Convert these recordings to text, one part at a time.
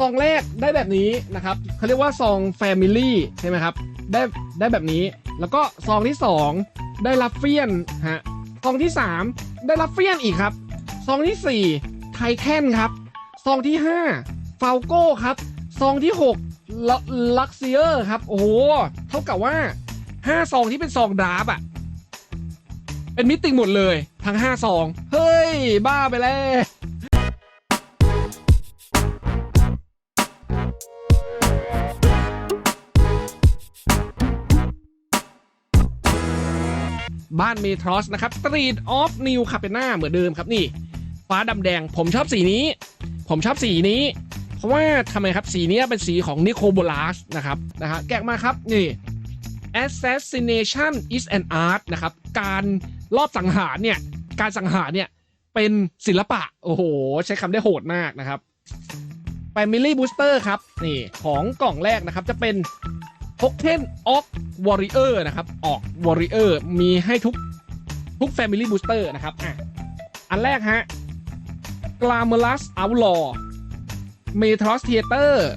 ซองแรกได้แบบนี้นะครับเขาเรียกว่าซอง Family ใช่ไหมครับ ได้ได้แบบนี้ แล้วก็ซองที่ 2 ได้รับเฟียนฮะซองที่ 3 ได้รับเฟียนอีกครับ ซองที่ 4 ไทแทนครับ ซองที่5ฟาลโก้ครับ ซองที่6ลักเซียร์ครับ โอ้โห เท่ากับว่า 5 ซองที่เป็นซองดราฟอะเป็นมิติหมดเลยทั้ง 5 ซอง เฮ้ย บ้าไปแล้ว บ้านเมทรอสนะครับ Street of New c a p e n a เหมือนเดิมครับนี่ ฟ้าดำแดงผมชอบสีนี้ ผมชอบสีนี้ เพราะว่าทำไมครับสีนี้เป็นสีของนิโคโบลัสนะครับนะฮะแกะมาครับนี่ assassination is an art นะครับ การรอบสังหารเนี่ย การสังหารเนี่ย เป็นศิลปะ โอ้โห ใช้คำได้โหดมากนะครับ Family Booster ครับ นี่ ของกล่องแรกนะครับ จะเป็น โกเทนออกวอริเออร์นะครับ ออกวอริเออร์มีให้ทุกทุกแฟมิลี่บูสเตอร์นะครับอะอันแรกฮะกลาเมลัสอัลลอเมทรอสเทเตอร์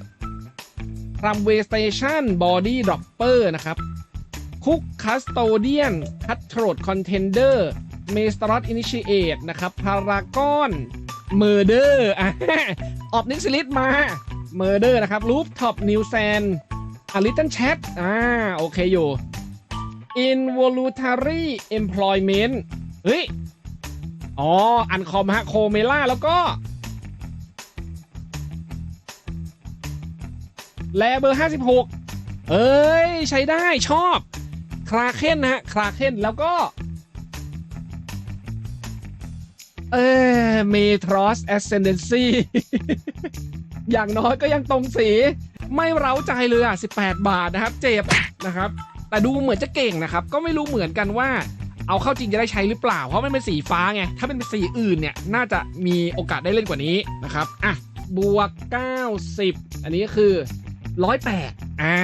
รัมเวสเตชันบอดี้ดรอปเปอร์นะครับคุกคัสโตเดียนคัตโทรดคอนเทนเดอร์เมสตรอสอินิชิเอตนะครับพารากอนเมอร์เดอร์ออบนิกซิลิสมาเมอร์เดอร์นะครับลูฟท็อปนิวแซน a Little Chat อ่าโอเคอยู่ Involuntary Employment เฮ้ย อ๋อ อันคอมฮะโคเมล่าแล้วก็ แลเบอร์ 56 เอ้ย ใช้ได้ชอบคราเคนนะฮะคราเคนแล้วก็ เออเมทรอสแอสเซนเดนซีอย่างน้อยก็ยังตรงสี ไม่เร้าใจเลยอะ18 บาทนะครับ เจ็บนะครับ แต่ดูเหมือนจะเก่งนะครับ ก็ไม่รู้เหมือนกันว่า เอาเข้าจริงจะได้ใช้หรือเปล่า เพราะมันเป็นสีฟ้าไง ถ้าเป็นสีอื่นเนี่ยน่าจะมีโอกาสได้เล่นกว่านี้นะครับอะบวก 90 อันนี้ก็คือ 108อ่า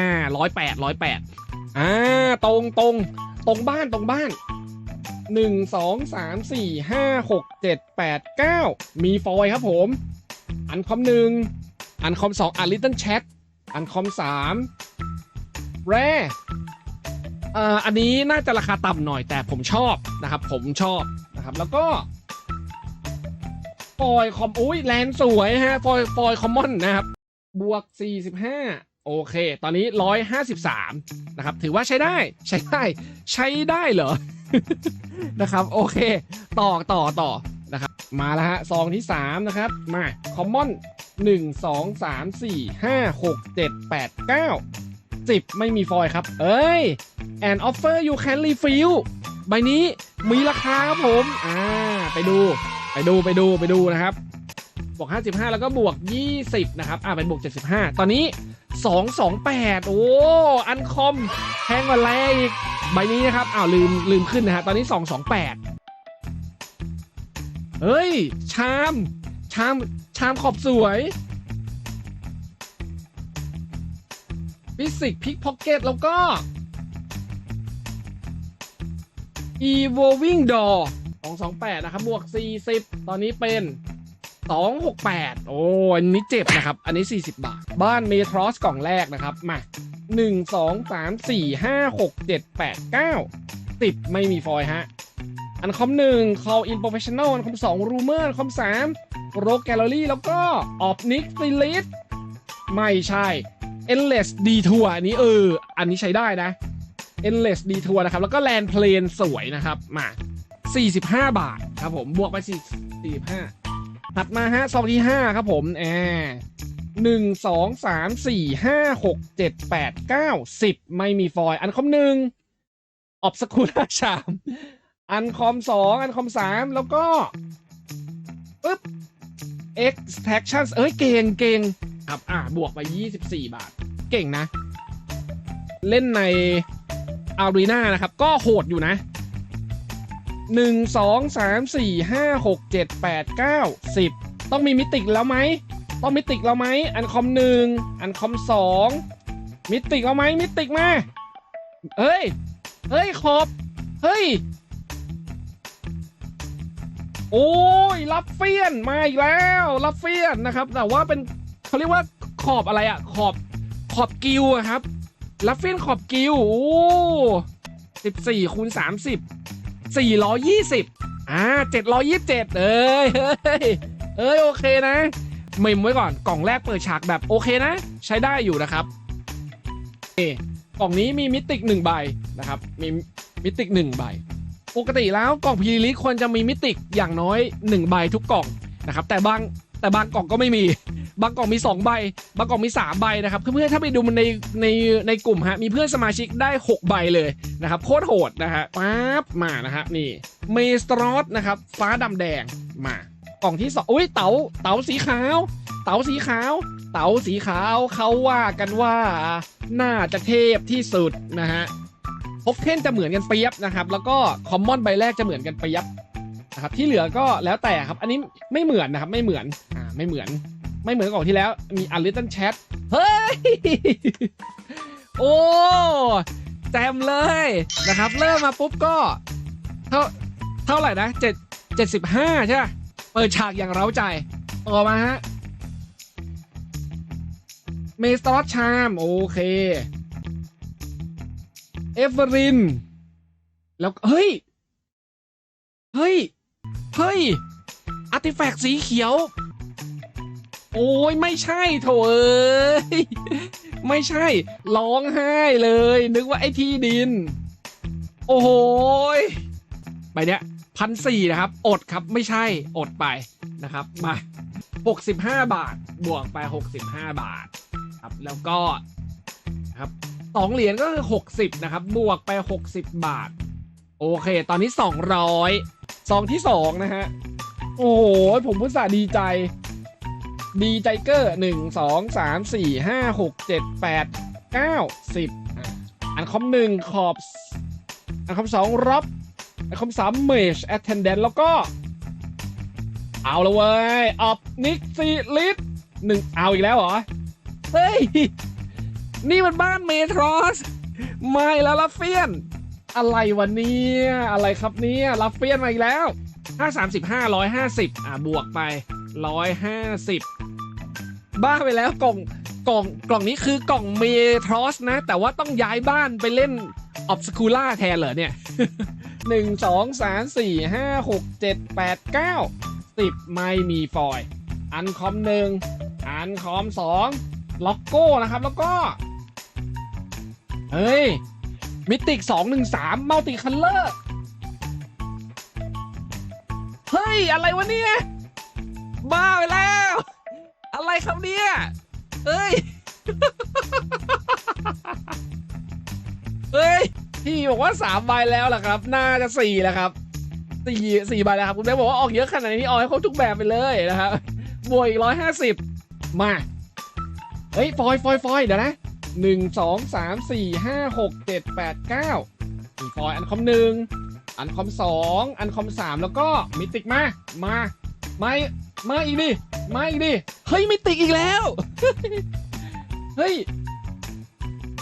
108 108อ่าตรงตรงตรงบ้านตรงบ้าน1 2 3 4 5 6 7 8 9มีฟอยครับผม อันคอมหนึ่งอันคอมสองอันลิตเติ้ลแชท อันคอมสามแรเอ่ออันนี้น่าจะราคาต่ำหน่อยแต่ผมชอบนะครับ ผมชอบนะครับ แล้วก็ฟอยคอมอุ้ยแลนด์สวยฮะฟอยฟอยคอมมอนนะครับ บวก 45 โอเค ตอนนี้ 153 นะครับ ถือว่าใช้ได้ใช้ได้ ใช้ได้เหรอ นะครับ โอเค ต่อต่อต่อ นะครับ มาแล้วฮะซองที่ 3 นะครับ มาคอมมอน1 2 3 4 5 6 7 8 9 10 ไม่มีฟอยครับ เอ้ย and offer you can refill ใบนี้มีราคาครับผม อ่า ไปดู ไปดู ไปดู ไปดูนะครับ บวก 55 แล้วก็บวก 20 นะครับ อ่าเป็นบวก 75 ตอนนี้ 228 โอ้ อันคอมแพงกว่าแรอีก ใบนี้นะครับ อ้าวลืมลืมขึ้นนะฮะ ตอนนี้ 228 เฮ้ย ชาม ชาม ชามขอบสวยฟิสิกพิกพ็อกเก็ตแล้วก็ evolving door 228 นะครับ บวก 40 ตอนนี้เป็น 268 โอ้อันนี้เจ็บนะครับ อันนี้ 40 บาท บ้านเมทรอสกล่องแรกนะครับ มา 1 2 3 4 5 6 7 8 9 10 ไม่มีฟอยฮะ อันคอม1 call in professional อันคอม2 rumor อันคอม3 rogue gallery แล้วก็ opnic f i l i s ไม่ใช่ endless detour อันนี้เออ อันนี้ใช้ได้นะ endless detour นะครับ แล้วก็ land plane สวยนะครับ มา 45 บาทครับผม บวกไป4 45ถัดมาฮะซองที่ 5 ครับผมแอหนึ่งสองสามสี่ห้าหกเจ็ดแปดเก้าสิบไม่มีฟอยล์อันคอมหนึ่งออบสกูล่าชาม อันคอมสองอันคอมสามแล้วก็ปึ๊บ extraction เอ้ยเก่งเก่งครับอะบวกไป 24 บาท เก่งนะ เล่นในอารีนานะครับ ก็โหดอยู่นะหนึ่งสองสามสี่ห้าหกเจ็ดแปดเก้าสิบต้องมีมิติกแล้วไหม ต้องมิติกแล้วไหม อันคอมหนึ่งอันคอมสองมิติกเอาไหมมิติกมา เฮ้ย เฮ้ยขอบ เฮ้ย โอ้ยรับเฟียนมาอีกแล้วรับเฟียนนะครับ แต่ว่าเป็นเขาเรียกว่าขอบอะไรอะขอบขอบกิวครับลัฟเฟียนขอบกิวโอ้สิบสี่คูณสามสิบสี่ร้อยี่สิบอ่าเจ็ดร้อยี่สิบเจ็ดเอ้ยเอ้ยโอเคนะเมมไว้ก่อนกล่องแรกเปิดฉากแบบโอเคนะ ใช้ได้อยู่นะครับโอกล่องนี้มีมิติกหนึ่งใบนะครับ มีมิติกหนึ่งใบ ปกติแล้วกล่องพีลิควรจะมีมิติกอย่างน้อยหนึ่งใบทุกกล่องนะครับแต่บางแต่บางกล่องก็ไม่มี บางกล่องมี 2 ใบ บางกล่องมี 3 ใบนะครับเพื่อนๆถ้าไปดูมันในในในกลุ่มฮะมีเพื่อนสมาชิกได้ 6 ใบเลยนะครับโคตรโหดนะฮะปั๊บมานะฮะนี่เมสตรอสนะครับฟ้าดำแดงมากล่องที่สองอุ้ยเต๋าเต๋าสีขาว เต๋าสีขาว เต๋าสีขาวเขาว่ากันว่าน่าจะเทพที่สุดนะฮะ พกเทนจะเหมือนกันเปียบนะครับ แล้วก็คอมมอนใบแรกจะเหมือนกันเปียบนะครับที่เหลือก็แล้วแต่ครับ อันนี้ไม่เหมือนนะครับไม่เหมือนอ่าไม่เหมือน ไม่เหมือนกล่องที่แล้วมีอัลลิตันแชทเฮ้ยโอ้แจมเลยนะครับ เริ่มมาปุ๊บก็เท่าเท่าไหร่นะเจ็ดเจ็ดสิบห้าใช่ปะเปิดฉากอย่างเร้าใจต่อมาฮะเมสตอสชาม โอเค เอฟเวอริน แล้วเฮ้ย เฮ้ย เฮ้ย อาร์ติแฟกต์สีเขียว โอ้ยไม่ใช่โถเอ้ย ไม่ใช่ ร้องไห้เลย นึกว่าไอ้ที่ดิน โอ้โหยใบเนี้ยพันสี่นะครับ อดครับไม่ใช่อดไปนะครับ มาหกสิบห้าบาท บวกไปหกสิบห้าบาท ครับ แล้วก็ครับ สองเหรียญก็คือหกสิบนะครับ บวกไปหกสิบบาท โอเค ตอนนี้สองร้อยซองที่สองนะฮะ โอ้โห ผมพุตส่าดีใจ ดีใจเกอร์หนึ่งสองสามสี่ห้าหกเจ็ดแปดเก้าสิบอันคอมหนึ่งขอบ อันคอมสองรับอันคอมสามเมชแอทเทนเดนแล้วก็ เอาละเว้ย ออบนิกซีลิสหนึ่งเอาอีกแล้วเหรอ เฮ้ย นี่มันบ้านเมทรอส ไม่แล้วลัฟเฟียน อะไรวันนี้อะไรครับเนี่ยลัฟเฟียนมาอีกแล้วห้าสามสิบห้าร้อยห้าสิบอะ บวกไปร้อยห้าสิบบ้าไปแล้วกล่องกล่องกล่องนี้คือกล่องเมทรอสนะ แต่ว่าต้องย้ายบ้านไปเล่นอ b บสคูล่าแทนเหรอเนี่ยหนึ่งสองสามสี่ห้าหกเจ็ดแปดเก้าสิบไม่มีฟอย อันคอมหนึ่งอันคอมสองล็อกโก้นะครับ แล้วก็ เฮ้ย มิติกสองหนึ่งสามมัลติคัลเลอร์ เฮ้ย อะไรวะเนี่ย บ้าไปแล้ว อะไรครับเนี่ย เฮ้ย เฮ้ย พี่บอกว่าสามใบแล้วล่ะครับ น่าจะสี่แล้วครับสี่สี่ใบแล้วครับ คุณแม่บอกว่าออกเยอะขนาดนี้ออกให้ครบทุกแบบไปเลยนะครับ บวกอีกร้อยห้าสิบมา เฮ้ย ฟอยฟอยฟอยเดี๋ยวนะ หนึ่งสองสามสี่ห้าหกเจ็ดแปดเก้ามีฟอยอันคอมหนึ่งอันคอมสองอันคอมสามแล้วก็มิติกมา มามามาอีกดิมาอีกดิเฮ้ยมิติกอีกแล้ว เฮ้ย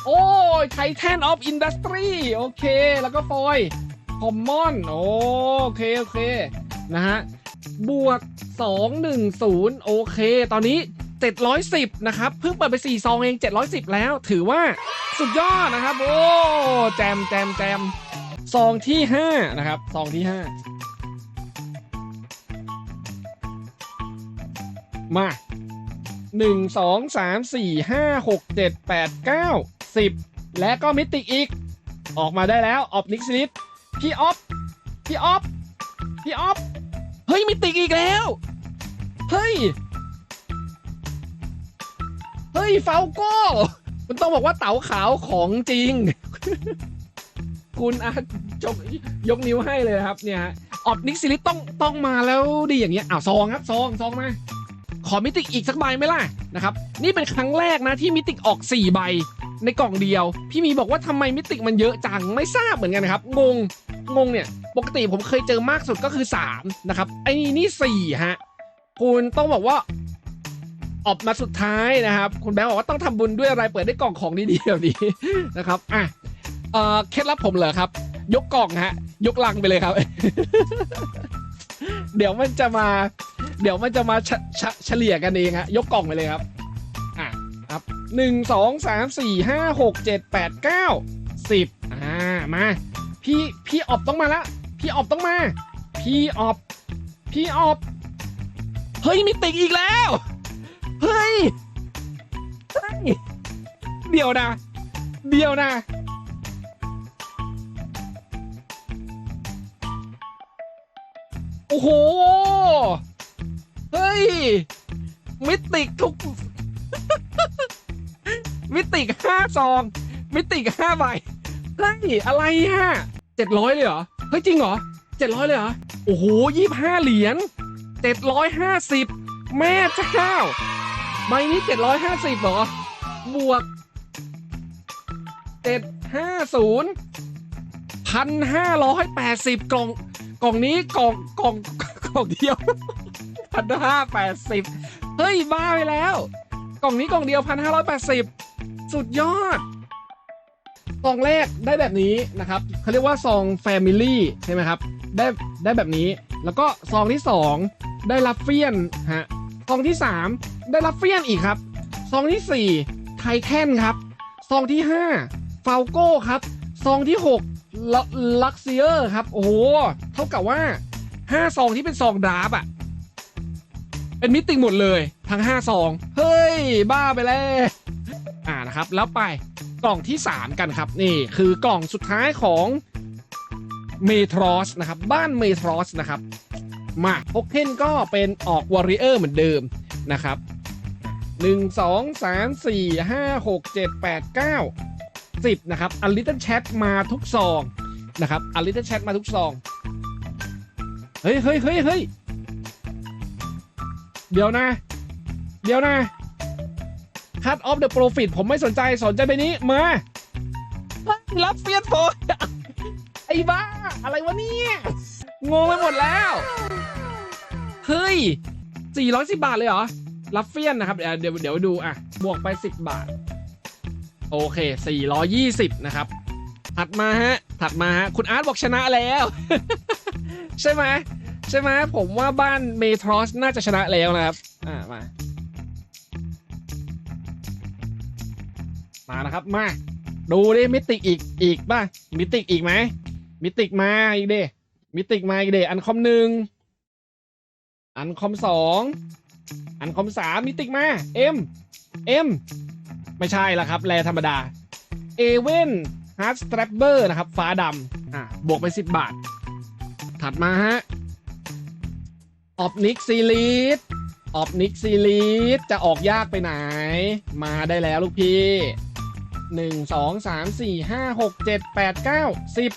โอ้ยไททันออฟอินดัสทรีโอเค แล้วก็ฟอยคอมมอนโอเค โอเค นะฮะ บวก 210 โอเค ตอนนี้ 710 นะครับ เพิ่งเปิดไป 4 ซองเอง 710 แล้ว ถือว่าสุดยอดนะครับ โอ้แจมแจมแจมซองที่ 5 นะครับ ซองที่ 5 มา 1 2 3 4 5 6 7 8 9 10 และก็มิติกอีก ออกมาได้แล้ว ออฟนิกซิลิสพี่ออฟพี่ออฟพี่ออฟเฮ้ยมิติกอีกแล้ว เฮ้ย ฮ้ยเฟาโก้ มันต้องบอกว่าเต๋าขาวของจริง คุณอาจกยกนิ้วให้เลยครับเนี่ยออบนิกซิลิต้องต้องมาแล้วดีอย่างเงี้ยอ้าวซองครับซองซองมาขอมิติอีกสักใบไหมล่ะนะครับ นี่เป็นครั้งแรกนะที่มิติออก 4 ใบในกล่องเดียว พี่มีบอกว่าทำไมมิติมันเยอะจังไม่ทราบเหมือนกันนะครับ งงงงเนี่ย ปกติผมเคยเจอมากสุดก็คือ 3 นะครับไอ้นี่ 4 ฮะ คุณต้องบอกว่า ออกมาสุดท้ายนะครับ คุณแบงค์บอกว่าต้องทำบุญด้วยอะไรเปิดได้กล่องของดีๆแบบนี้นะครับอะเออเคล็ดลับผมเหรอครับ ยกกล่องฮะ ยกลังไปเลยครับ เดี๋ยวมันจะมา เดี๋ยวมันจะมาเฉฉฉลี่ยกันเองฮะยกกล่องไปเลยครับอะหนึ่งสองสามสี่ห้าหกเจ็ดแปดเก้าสิบอ่ามาพี่พี่ออบต้องมาละพี่ออบต้องมา พี่ออบพี่ออบเฮ้ยมีติกอีกแล้ว ดี๋ยวนะ เดี๋ยวนะ โอ้โห เฮ้ย มิติกทุก มิติกห้าซอง มิติกห้าใบเฮ้ยอะไรฮะเจ็ดร้อยเลยเหรอ เฮ้ย จริงเหรอเจ็ดร้อยเลยเหรอ โอ้โหยี่ห้าเหรียญเจ็ดร้อยห้าสิบแม่เจ้าใบนี้เจ็ดร้อยห้าสิบเหรอบวก จ็ดห้าศูนย์พันห้าร้อยแปดสิบกล่องกล่องนี้กล่องกล่องกล่องเดียวพันห้าแปดสิบเฮ้ย บ้าไปแล้ว กล่องนี้กล่องเดียวพันห้าร้อยแปดสิบสุดยอดซองแรกได้แบบนี้นะครับเขาเรียกว่าซอง Family ใช่ไหมครับ ได้ได้แบบนี้ แล้วก็ซองที่2ได้รับเฟียนฮะซองที่3ได้รับเฟียนอีกครับ ซองที่4ไทแทนครับ ซองที่5 ฟาโก้ครับ ซองที่6ลักเซียร์ครับ โอ้โห เท่ากับว่า 5 ซองที่เป็นซองดราฟอะเป็นมิติหมดเลยทั้ง 5 ซอง เฮ้ย บ้าไปแล้วอ่านะครับ แล้วไปกล่องที่ 3 กันครับ นี่คือกล่องสุดท้ายของเมทรอสนะครับ บ้านเมทรอสนะครับ มาโอเคนก็เป็นออกวอริเออร์เหมือนเดิมนะครับ 1 2 3 4 5 6 7 8 9 10 นะครับอันลิตเติ้ลแชทมาทุกซองนะครับอันลิตเติ้ลแชทมาทุกซอง เฮ้ยเฮ้ยเฮ้ยเฮ้ยเดี๋ยวนะ เดี๋ยวนะ Cut off the profit ผมไม่สนใจสนใจไปนี้ มา รับเฟียนโฟนไอ้บ้า อะไรวะเนี่ย งงไปหมดแล้ว เฮ้ย 410 บาทเลยเหรอ รับเฟียนนะครับ เดี๋ยวเดี๋ยวเดี๋ยวดูอะ บวกไป 10 บาท โอเค 420 นะครับ ถัดมาฮะ ถัดมาฮะ คุณอาร์ตบอกชนะแล้ว ใช่ไหมใช่ไหมผมว่าบ้านเมทรอสน่าจะชนะแล้วนะครับ อ่ามา มานะครับ มา ดูดิมิติกอีกอีกป่ะ มิติกอีกไหม มิติกมาอีกเดมิติกมาอีกเดอันคอมหนึ่ง อันคอมสอง อันคอมสามมิติกมา เอ็ม เอ็ม ไม่ใช่ละครับแรธรรมดาเอเวนฮาร์ดสแตรปเบอร์นะครับฟ้าดำอะบวกไป 10 บาท ถัดมาฮะออบนิกซีลีดออบนิกซีลีดจะออกยากไปไหน มาได้แล้วลูกพี่หนึ่งสองสามสี่ห้าหกเจ็ดแปดเก้าสิบ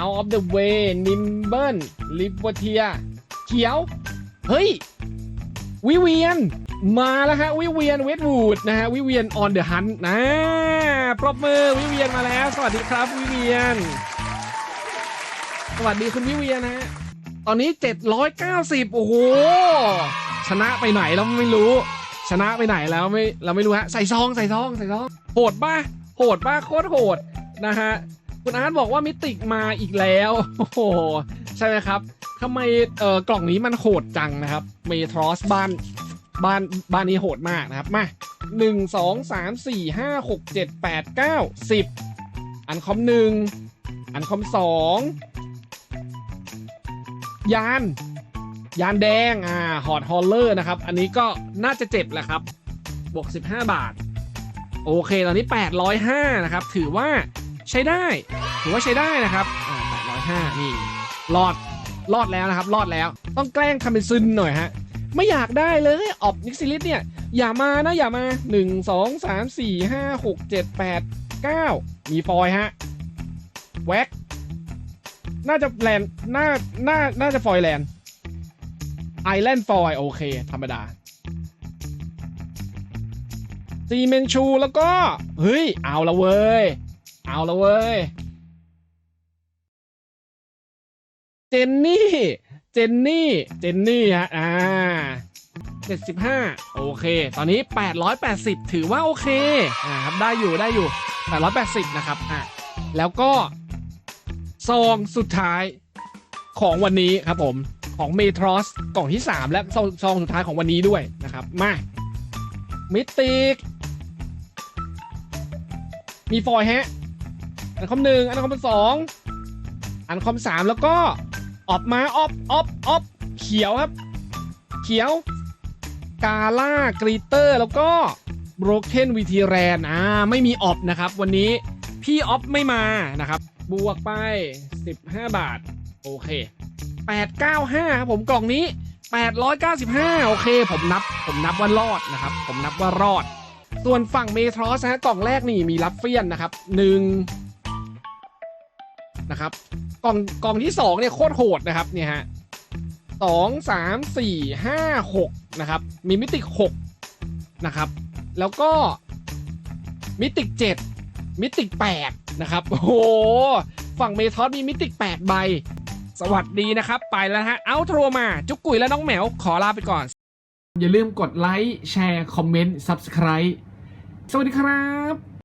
out of the way nimble l i b e r t i a เขียว เฮ้ย วิเวียน มาแล้วฮะวิเวียนเวทวูดนะฮะวิเวียน on the hunt นนะปรบมือวิเวียนมาแล้ว สวัสดีครับวิเวียน สวัสดีคุณวิเวียนนะฮะตอนนี้ 790 โอ้โห ชนะไปไหนแล้วไม่รู้ ชนะไปไหนแล้วไม่เราไม่รู้ฮะใส่ซองใส่ซองใส่ซองโหดป่ะโหดป่ะโคตรโหดนะฮะคุณอาร์ตบอกว่ามิติมาอีกแล้วโอ้โหใช่ไหมครับทำไมเอ่อกล่องนี้มันโหดจังนะครับเมทรอสบ้าน บ้านบ้านนี้โหดมากนะครับ มาหนึ่งสองสามสี่ห้าหกเจ็ดแปดเก้าสิบอันคอมหนึ่งอันคอมสองยาน ยานแดงอ่าฮอตฮอลเลอร์นะครับ อันนี้ก็น่าจะเจ็บแหละครับ บวก 15 บาท โอเค ตอนนี้ 805 นะครับ ถือว่าใช้ได้ ถือว่าใช้ได้นะครับอ่า805 นี่รอดรอดแล้วนะครับ รอดแล้ว ต้องแกล้งทำเป็นซึนหน่อยฮะ ไม่อยากได้เลยออบนิกซิลิสเนี่ย อย่ามานะอย่ามา 1 2 3 4 5 6 7 8 9 มีฟอยล์ฮะ แว็ก น่าจะแลนด์น่าน่าน่าจะฟอยแลนด์ไอแลนด์ฟอยโอเค ธรรมดาซีเมนชูแล้วก็ เฮ้ย เอาละเว้ย เอาละเว้ย เจนนี่ จนนี่ เจนนี่ฮะ อ่าเจ็ดสิบห้าโอเค ตอนนี้ 880 ถือว่าโอเคอ่าครับ ได้อยู่ ได้อยู่ 880 นะครับ อะ แล้วก็ ซองสุดท้ายของวันนี้ครับผม ของเมทรอสกล่องที่ 3 และซองซองสุดท้ายของวันนี้ด้วยนะครับ มา มิติก มีฟอยล์ฮะ อันคอมหนึ่ง อันคอมสอง อันคอมสามแล้วก็ ออกมาออฟออฟออฟเขียวครับ เขียว กาล่ากรีเตอร์ แล้วก็โบรเ e นวีทีแรนอ่าไม่มีออฟนะครับ วันนี้พี่ออฟไม่มานะครับ บวกไป 15 บาท โอเค 895 ครับผมกล่องนี้ 895 โอเค ผมนับ ผมนับว่ารอดนะครับ ผมนับว่ารอด ส่วนฝั่งเมทรอสฮะกล่องแรกนี่มีรับเฟียนนะครับห นะครับ กล่องกล่องที่สองเนี่ยโคตรโหดนะครับเนี่ยฮะสองสามสี่ห้าหกนะครับ มีมิติหกนะครับ แล้วก็มิติเจ็ดมิติแปดนะครับ โอ้โห ฝั่งเมทรอสมีมิติแปดใบ สวัสดีนะครับ ไปแล้วฮะ เอาโทรมา จุกกุยและน้องแหมว ขอลาไปก่อน อย่าลืมกดไลค์ แชร์ คอมเมนต์ Subscribe สวัสดีครับ